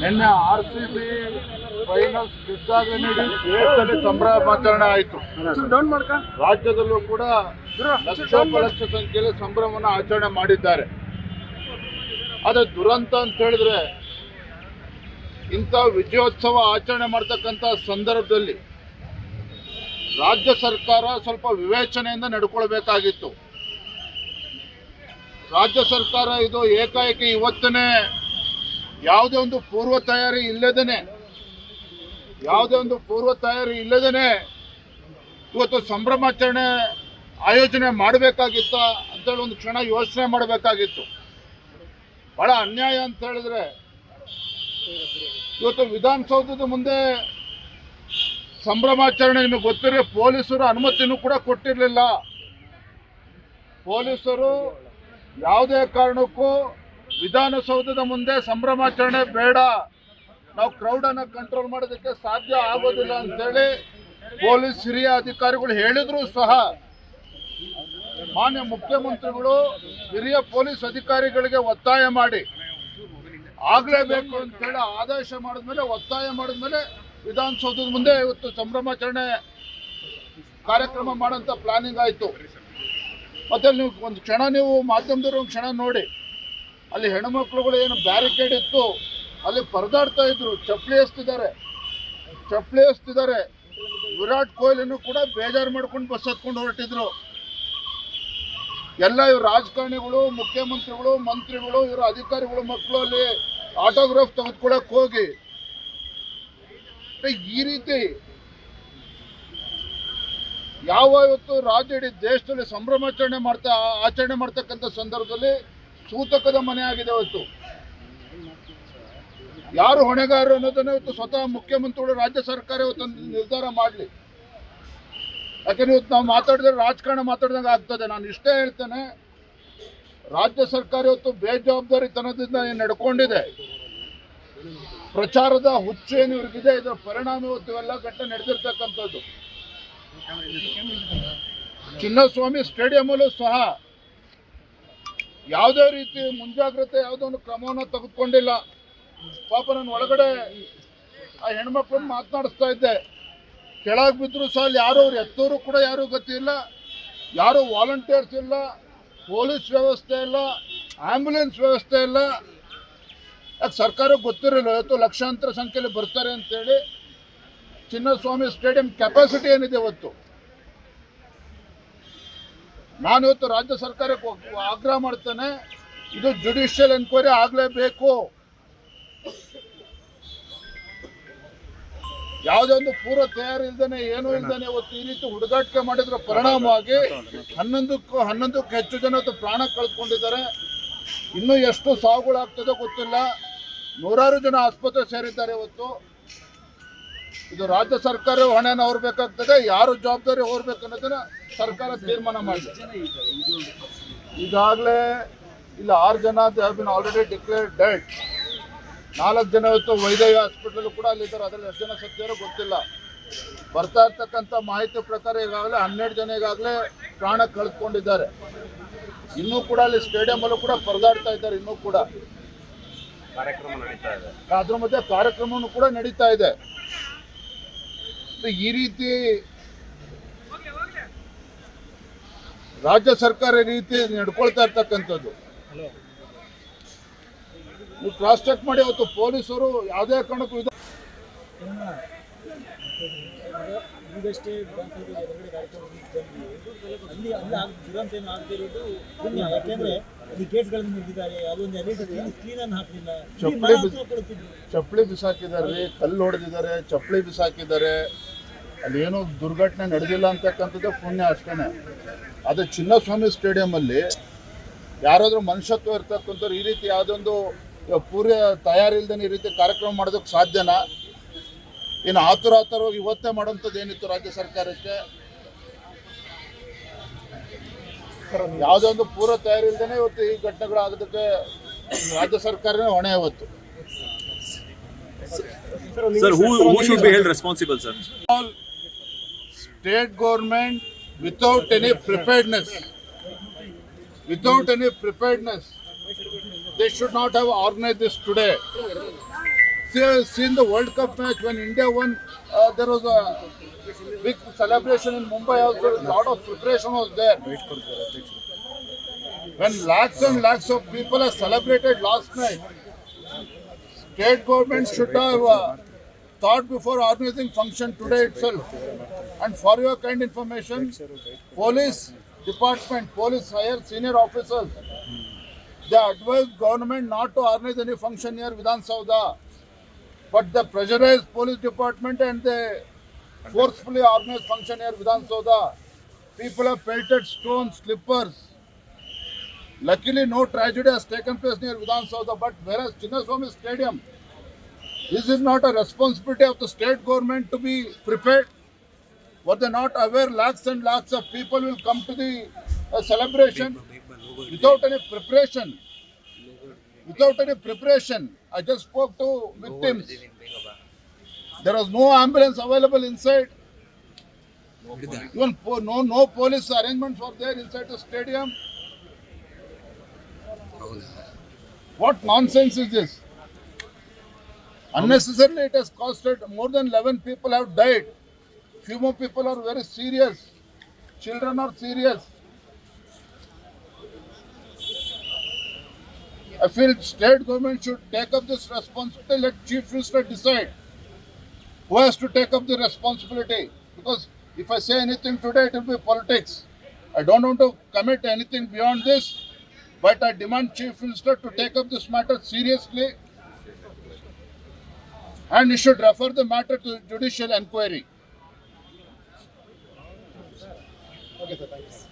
ನಿನ್ನೆ R C B finals ಗೆದ್ದಾಗ ದೇಶದಲ್ಲಿ ಸಂಭ್ರಮಾಚರಣೆ ಆಯಿತು. ರಾಜ್ಯದಲ್ಲೂ ಕೂಡ ಲಕ್ಷ ಸಂಖ್ಯೆಯಲ್ಲಿ ಸಂಭ್ರಮವನ್ನು ಆಚರಣೆ ಮಾಡಿದ್ದಾರೆ. ಅದೇ ದುರಂತ ಅಂತ ಹೇಳಿದ್ರೆ ಇಂಥ ವಿಜಯೋತ್ಸವ ಆಚರಣೆ ಮಾಡ್ತಕ್ಕಂಥ ಸಂದರ್ಭದಲ್ಲಿ ರಾಜ್ಯ ಸರ್ಕಾರ ಸ್ವಲ್ಪ ವಿವೇಚನೆಯಿಂದ ನಡ್ಕೊಳ್ಬೇಕಾಗಿತ್ತು. ರಾಜ್ಯ ಸರ್ಕಾರ ಇದು ಏಕಾಏಕಿ ಇವತ್ತನೇ ಯಾವುದೇ ಒಂದು ಪೂರ್ವ ತಯಾರಿ ಇಲ್ಲದೇನೆ, ಯಾವುದೇ ಒಂದು ಪೂರ್ವ ತಯಾರಿ ಇಲ್ಲದೇನೆ ಇವತ್ತು ಸಂಭ್ರಮಾಚರಣೆ ಆಯೋಜನೆ ಮಾಡಬೇಕಾಗಿತ್ತ ಅಂತೇಳಿ ಒಂದು ಕ್ಷಣ ಯೋಚನೆ ಮಾಡಬೇಕಾಗಿತ್ತು. ಬಹಳ ಅನ್ಯಾಯ ಅಂತ ಹೇಳಿದ್ರೆ ಇವತ್ತು ವಿಧಾನಸೌಧದ ಮುಂದೆ ಸಂಭ್ರಮಾಚರಣೆ ನಿಮಗೆ ಗೊತ್ತಿರೋ ಪೊಲೀಸರು ಅನುಮತಿನೂ ಕೂಡ ಕೊಟ್ಟಿರಲಿಲ್ಲ. ಪೊಲೀಸರು ಯಾವುದೇ ಕಾರಣಕ್ಕೂ ವಿಧಾನಸೌಧದ ಮುಂದೆ ಸಂಭ್ರಮಾಚರಣೆ ಬೇಡ. ನಾವು ಕ್ರೌಡನ್ನು ಕಂಟ್ರೋಲ್ ಮಾಡೋದಕ್ಕೆ ಸಾಧ್ಯ ಆಗೋದಿಲ್ಲ ಅಂತೇಳಿ ಪೊಲೀಸ್ ಹಿರಿಯ ಅಧಿಕಾರಿಗಳು ಹೇಳಿದರೂ ಸಹ ಮಾನ್ಯ ಮುಖ್ಯಮಂತ್ರಿಗಳು ಹಿರಿಯ ಪೊಲೀಸ್ ಅಧಿಕಾರಿಗಳಿಗೆ ಒತ್ತಾಯ ಮಾಡಿ. ಆಗಲೇಬೇಕು ಅಂತೇಳಿ ಆದೇಶ ಮಾಡಿದ್ಮೇಲೆ ಒತ್ತಾಯ ಮಾಡಿದ್ಮೇಲೆ ವಿಧಾನಸೌಧದ ಮುಂದೆ ಇವತ್ತು ಸಂಭ್ರಮಾಚರಣೆ ಕಾರ್ಯಕ್ರಮ ಮಾಡೋಂಥ ಪ್ಲಾನಿಂಗ್ ಆಯಿತು. ಮತ್ತೆ ನೀವು ಒಂದು ಕ್ಷಣ ನೀವು ಮಾಧ್ಯಮದವರು ಕ್ಷಣ ನೋಡಿ. ಅಲ್ಲಿ ಹೆಣ್ಮಕ್ಳುಗಳು ಏನು ಬ್ಯಾರಿಕೇಡ್ ಇತ್ತು, ಅಲ್ಲಿ ಪರದಾಡ್ತಾ ಇದ್ರು, ಚಪ್ಪಲಿ ಎಸ್ತಿದ್ದಾರೆ. ಚಪ್ಪಲಿ ಎಸ್ತಿದ್ದಾರೆ. ವಿರಾಟ್ ಕೊಹ್ಲಿನೂ ಕೂಡ ಬೇಜಾರು ಮಾಡ್ಕೊಂಡು ಬಸ್ ಹತ್ಕೊಂಡು ಹೊರಟಿದ್ರು. ಎಲ್ಲ ಇವ್ರು ರಾಜಕಾರಣಿಗಳು, ಮುಖ್ಯಮಂತ್ರಿಗಳು, ಮಂತ್ರಿಗಳು, ಇವರ ಅಧಿಕಾರಿಗಳು ಮಕ್ಕಳು ಅಲ್ಲಿ ಆಟೋಗ್ರಾಫ್ ತೆಗೆದುಕೊಳಕ್ ಹೋಗಿ. ಈ ರೀತಿ ಯಾವ ಇವತ್ತು ರಾಜ್ಯ ಇಡೀ ದೇಶದಲ್ಲಿ ಸಂಭ್ರಮಾಚರಣೆ ಮಾಡ್ತಾ, ಆಚರಣೆ ಮಾಡ್ತಕ್ಕಂಥ ಸಂದರ್ಭದಲ್ಲಿ ಸೂತಕದ ಮನೆ ಆಗಿದೆ ಅವತ್ತು. ಯಾರು ಹೊಣೆಗಾರರು ಅನ್ನೋದನ್ನ ಇವತ್ತು ಸ್ವತಃ ಮುಖ್ಯಮಂತ್ರಿಗಳು ರಾಜ್ಯ ಸರ್ಕಾರ ಇವತ್ತು ನಿರ್ಧಾರ ಮಾಡಲಿ. ಯಾಕಂದ್ರೆ ಇವತ್ತು ನಾವು ಮಾತಾಡಿದ್ರೆ ರಾಜಕಾರಣ ಮಾತಾಡಿದಂಗೆ ಆಗ್ತದೆ. ನಾನು ಇಷ್ಟೇ ಹೇಳ್ತೇನೆ, ರಾಜ್ಯ ಸರ್ಕಾರ ಇವತ್ತು ಬೇಜವಾಬ್ದಾರಿತನದಿಂದ ಏನು ನಡ್ಕೊಂಡಿದೆ? ಪ್ರಚಾರದ ಹುಚ್ಚು ಏನು ಇವ್ರಿಗಿದೆ? ಇದರ ಪರಿಣಾಮ ಇವತ್ತು ಇವೆಲ್ಲ ಘಟನೆ ನಡೆದಿರ್ತಕ್ಕಂಥದ್ದು. ಚಿನ್ನಸ್ವಾಮಿ ಸ್ಟೇಡಿಯಮಲ್ಲೂ ಸಹ ಯಾವುದೇ ರೀತಿ ಮುಂಜಾಗ್ರತೆ ಯಾವುದೋ ಒಂದು ಕ್ರಮವನ್ನು ತೆಗೆದುಕೊಂಡಿಲ್ಲ. ಪಾಪ ನನ್ನ ಒಳಗಡೆ ಆ ಹೆಣ್ಮಕ್ಳನ್ನ ಮಾತನಾಡಿಸ್ತಾ ಇದ್ದೆ. ಕೆಳಗೆ ಬಿದ್ದರೂ ಸಹ ಯಾರು ಅವ್ರು ಎತ್ತೋರು ಕೂಡ ಯಾರೂ ಗತಿ ಇಲ್ಲ. ಯಾರು ವಾಲಂಟಿಯರ್ಸ್ ಇಲ್ಲ, ಪೊಲೀಸ್ ವ್ಯವಸ್ಥೆ ಇಲ್ಲ, ಆಂಬ್ಯುಲೆನ್ಸ್ ವ್ಯವಸ್ಥೆ ಇಲ್ಲ. ಯಾಕೆ ಸರ್ಕಾರಕ್ಕೆ ಗೊತ್ತಿರಲಿಲ್ಲ? ಇವತ್ತು ಲಕ್ಷಾಂತರ ಸಂಖ್ಯೆಯಲ್ಲಿ ಬರ್ತಾರೆ ಅಂತೇಳಿ ಚಿನ್ನಸ್ವಾಮಿ ಸ್ಟೇಡಿಯಂ ಕೆಪಾಸಿಟಿ ಏನಿದೆ ಇವತ್ತು? ನಾನು ಇವತ್ತು ರಾಜ್ಯ ಸರ್ಕಾರಕ್ಕೆ ಆಗ್ರಹ ಮಾಡ್ತೇನೆ, ಇದು ಜುಡಿಷಿಯಲ್ ಎನ್ಕ್ವೈರಿ ಆಗಲೇಬೇಕು. ಯಾವುದೇ ಒಂದು ಪೂರ್ವ ತಯಾರಿ ಇಲ್ದೇನೆ ಏನೂ ಇಲ್ದೇನೆ ಇವತ್ತು ಈ ರೀತಿ ಹುಡುಗಾಟಿಕೆ ಮಾಡಿದ್ರ ಪರಿಣಾಮವಾಗಿ ಹನ್ನೊಂದಕ್ಕೂ ಹನ್ನೊಂದಕ್ಕೂ ಹೆಚ್ಚು ಜನ ಪ್ರಾಣ ಕಳ್ಕೊಂಡಿದ್ದಾರೆ. ಇನ್ನೂ ಎಷ್ಟು ಸಾವುಗಳಾಗ್ತದೋ ಗೊತ್ತಿಲ್ಲ. ನೂರಾರು ಜನ ಆಸ್ಪತ್ರೆ ಸೇರಿದ್ದಾರೆ ಇವತ್ತು. ಇದು ರಾಜ್ಯ ಸರ್ಕಾರ ಹೊಣೆನ ಹೊರಬೇಕಾಗ್ತದೆ ಯಾರು ಜವಾಬ್ದಾರಿ ಹೊರಬೇಕು ಅನ್ನೋದನ್ನ ಸರ್ಕಾರ ತೀರ್ಮಾನ ಮಾಡಿದೆ ಈಗಾಗಲೇ ಇಲ್ಲಿ ಆರು ಜನ ಬಿನ್ ಆಲ್ರೆಡಿ ಡಿಕ್ಲೇರ್ ಡೆಡ್ ನಾಲ್ಕು ಜನ ಇವತ್ತು ವೈದ್ಯ ಹಾಸ್ಪಿಟಲ್ ಕೂಡ ಅಲ್ಲಿದ್ದಾರೆ ಅದರಲ್ಲಿ ಎಷ್ಟು ಜನ ಸತ್ಯರು ಗೊತ್ತಿಲ್ಲ. ಬರ್ತಾ ಇರ್ತಕ್ಕಂಥ ಮಾಹಿತಿ ಪ್ರಕಾರ ಈಗಾಗಲೇ ಹನ್ನೆರಡು ಜನ ಈಗಾಗಲೇ ಪ್ರಾಣ ಕಳೆದುಕೊಂಡಿದ್ದಾರೆ. ಇನ್ನೂ ಕೂಡ ಅಲ್ಲಿ ಸ್ಟೇಡಿಯಂ ಕೂಡ ಪರದಾಡ್ತಾ ಇದ್ದಾರೆ ಇನ್ನೂ ಕೂಡ. ಕಾರ್ಯಕ್ರಮ ನಡೀತಾ ಇದೆ. ಅದ್ರ ಮಧ್ಯೆ ಕಾರ್ಯಕ್ರಮವೂ ಕೂಡ ನಡೀತಾ ಇದೆ. ಈ ರೀತಿ ರಾಜ್ಯ ಸರ್ಕಾರ ಈ ರೀತಿ ನಡ್ಕೊಳ್ತಾ ಇರ್ತಕ್ಕಂಥದ್ದು. ನೀವು ಕ್ರಾಸ್ ಚೆಕ್ ಮಾಡಿ ಅವತ್ತು ಪೊಲೀಸರು ಯಾವುದೇ ಕಾರಣಕ್ಕೂ ಇದು ಈಗಷ್ಟೇ ಅಲ್ಲಿ ಅಲ್ಲಿ ದುರಂತ ಏನು ಆಗದೆ ಯಾಕೆಂದ್ರೆ ಅಲ್ಲಿ ಗೇಟ್ಗಳನ್ನು ಮುರಿದಿದ್ದಾರೆ. ಅದೊಂದು ಹಾಕಲಿಲ್ಲ. ಚಪ್ಪಲಿ ಬಿಸ್- ಚಪ್ಪಲಿ ಬಿಸಾಕಿದ್ದಾರೆ ಕಲ್ಲು ಹೊಡೆದಿದ್ದಾರೆ ಚಪ್ಪಳಿ ಬಿಸಾಕಿದ್ದಾರೆ. ಅಲ್ಲಿ ಏನೋ ದುರ್ಘಟನೆ ನಡೆದಿಲ್ಲ ಅಂತಕ್ಕಂಥದ್ದು ಪುಣ್ಯ ಅಷ್ಟೇ ಅದು ಚಿನ್ನಸ್ವಾಮಿ ಸ್ಟೇಡಿಯಮಲ್ಲಿ ಯಾರಾದರೂ ಮನುಷ್ಯತ್ವ ಇರ್ತಕ್ಕಂಥವ್ರು ಈ ರೀತಿ ಯಾವುದೊಂದು ಪೂರ್ವ ತಯಾರಿ ಇಲ್ದೇನೆ ಈ ರೀತಿ ಕಾರ್ಯಕ್ರಮ ಮಾಡೋದಕ್ಕೆ ಸಾಧ್ಯನಾ? ಇನ್ನು ಆತುರ ಆತುರವಾಗಿ ಇವತ್ತೇ ಮಾಡೋಂಥದ್ದು ಏನಿತ್ತು ರಾಜ್ಯ ಸರ್ಕಾರಕ್ಕೆ? ಯಾವುದೇ ಒಂದು ಪೂರ್ವ ತಯಾರಿ ಇಲ್ದೇನೆ ಇವತ್ತು ಈ ಘಟನೆಗಳು ಆಗೋದಕ್ಕೆ ರಾಜ್ಯ ಸರ್ಕಾರನೇ ಹೊಣೆ ಇವತ್ತು state who, who should be without any preparedness state government without any preparedness without any preparedness they should not have organized this today. One seen the World Cup match when India won, uh, there was a big celebration in Mumbai also, a lot of preparation was there. When lakhs and lakhs of people celebrated last night, state government should have uh, thought before organizing function today itself. And for your kind information, police department, police higher senior officers, they advised government not to organize any function near Vidhan Sauda. But they pressurized police department and they forcefully organized function here Vidhan Sauda. People have pelted stones, slippers. Luckily, no tragedy has taken place near Vidhan Sauda. But whereas Chinnaswamy Stadium, this is not a responsibility of the state government to be prepared? Were they not aware lakhs and lakhs of people will come to the uh, celebration without any preparation? Without any preparation, I just spoke to victims. There was no ambulance available inside. Even po- no no police arrangements were there inside the stadium. What nonsense is this? Unnecessarily, it has costed more than 11 people have died. Few more people are very serious. Children are serious. I feel state government should take up this responsibility. Let chief minister decide who has to take up the responsibility? Because if I say anything today, it will be politics. I don't want to commit anything beyond this, but I demand Chief Minister to take up this matter seriously and he should refer the matter to judicial inquiry. Okay, sir,